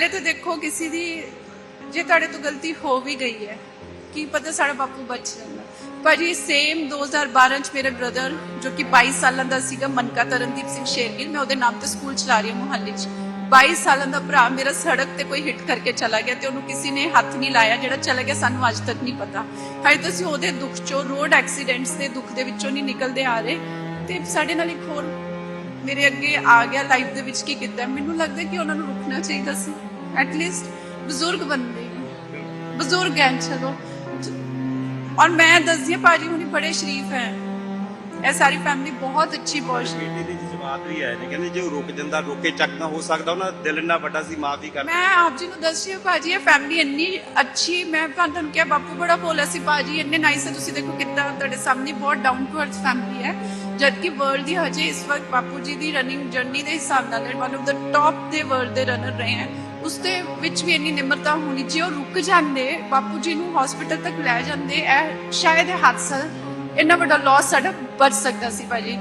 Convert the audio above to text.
ਪਹਿਲੇ ਤਾਂ ਦੇਖੋ ਕਿਸੇ ਦੀ ਜੇ ਤੁਹਾਡੇ ਤੋਂ ਗਲਤੀ ਹੋ ਵੀ ਗਈ ਹੈ ਕੀ ਪਤਾ ਸਾਡਾ ਬਾਪੂ ਬਚ ਜਾਂਦਾ ਭਾਜੀ ਸੇਮ 2012 ਚ ਮੇਰੇ ਬ੍ਰਦਰ ਜੋ ਕਿ 22 ਸਾਲਾਂ ਦਾ ਸੀਗਾ ਮਨਕਾ ਤਰਨਦੀਪ ਸਿੰਘ ਸ਼ੇਰਗਿਲ ਮੈਂ ਉਹਦੇ ਨਾਮ ਤੇ ਸਕੂਲ ਚਲਾ ਰਹੀ ਹਾਂ ਮੁਹੱਲੇ 'ਚ 22 ਸਾਲਾਂ ਦਾ ਭਰਾ ਮੇਰਾ ਸੜਕ ਤੇ ਕੋਈ ਹਿੱਟ ਕਰਕੇ ਚਲਾ ਗਿਆ ਤੇ ਉਹਨੂੰ ਕਿਸੇ ਨੇ ਹੱਥ ਨਹੀਂ ਲਾਇਆ ਜਿਹੜਾ ਚਲਾ ਗਿਆ ਸਾਨੂੰ ਅੱਜ ਤੱਕ ਨਹੀਂ ਪਤਾ ਹਾਏ ਤੁਸੀਂ ਉਹਦੇ ਦੁੱਖ ਚੋਂ ਰੋਡ ਐਕਸੀਡੈਂਟਸ ਦੇ ਦੁੱਖ ਦੇ ਵਿੱਚੋਂ ਨਹੀਂ ਨਿਕਲਦੇ ਆ ਰਹੇ ਤੇ ਸਾਡੇ ਨਾਲ ਇੱਕ ਹੋਰ ਮੇਰੇ ਅੱਗੇ ਆ ਗਿਆ ਲਾਈਫ ਦੇ ਵਿੱਚ ਕੀ ਕੀਤਾ ਮੈਨੂੰ ਲੱਗਦਾ ਕਿ ਉਹਨਾਂ ਨੂੰ ਰੁਕਣਾ ਚਾਹੀਦਾ ਸੀ ਐਟ ਲੀਸਟ ਬਜ਼ੁਰਗ ਬੰਦੇ। ਬਜ਼ੁਰਗ ਹੈ ਚਲੋ। ਔਰ ਮੈਂ ਦੱਸਦੀ ਹਾਂ ਭਾਜੀ ਹੁਣੀ ਬੜੇ ਸ਼ਰੀਫ ਹੈ। ਇਹ ਸਾਰੀ ਫੈਮਿਲੀ ਬਹੁਤ ਅੱਛੀ ਸ਼ਰੀਫ ਬੇਟੀ ਦੀ ਜਜ਼ਬਾਤ ਵੀ ਹੈ ਨੇ ਕਹਿੰਦੇ ਜੇ ਰੁਕ ਜਾਂਦਾ ਰੋਕੇ ਚੱਕ ਨਾ ਹੋ ਸਕਦਾ ਉਹਨਾਂ ਦਾ ਦਿਲ ਇੰਨਾ ਵੱਡਾ ਸੀ ਮਾਫੀ ਕਰ ਮੈਂ ਆਪ ਜੀ ਨੂੰ ਦੱਸ ਹਾਂ ਭਾਜੀ ਇਹ ਫੈਮਿਲੀ ਇੰਨੀ ਅੱਛੀ ਮੈਂ ਤੁਹਾਨੂੰ ਕਿਹਾ ਬਾਪੂ ਬੜਾ ਭੋਲਾ ਸੀ ਭਾਜੀ ਇੰਨੇ ਨਾਈਸ ਹੈ ਤੁਸੀਂ ਦੇਖੋ ਕਿੱਦਾਂ ਤੁਹਾਡੇ ਸਾਹਮਣੇ ਬਹੁਤ ਡਾਊਨ ਟੂ ਅਰਥ ਫੈਮਿਲੀ ਹੈ। ਜਦ ਕਿ ਵਰਲਡ ਦੀ ਹਜੇ ਇਸ ਵਕਤ ਬਾਪੂ ਜੀ ਦੀ ਰਨਿੰਗ ਜਰਨੀ ਦੇ ਹਿਸਾਬ ਨਾਲ ਵਨ ਆਫ ਦਾ ਟੌਪ ਦੇ ਵਰਲਡ ਦੇ ਰਨਰ ਰਹੇ ਹੈ। ਉਸ ਦੇ ਵਿੱਚ ਵੀ ਇੰਨੀ ਨਿਮਰਤਾ ਹੋਣੀ ਜੇ ਉਹ ਰੁਕ ਜਾਂਦੇ, ਬਾਪੂ ਜੀ ਨੂੰ ਹਸਪੀਟਲ ਤੱਕ ਲੈ ਜਾਂਦੇ, ਇਹ ਸ਼ਾਇਦ ਇਹ ਹਾਦਸਾ, ਇੰਨਾ ਵੱਡਾ ਲਾਸ ਸਾਡਾ ਬਚ ਸਕਦਾ ਸੀ ਭਾਜੀ।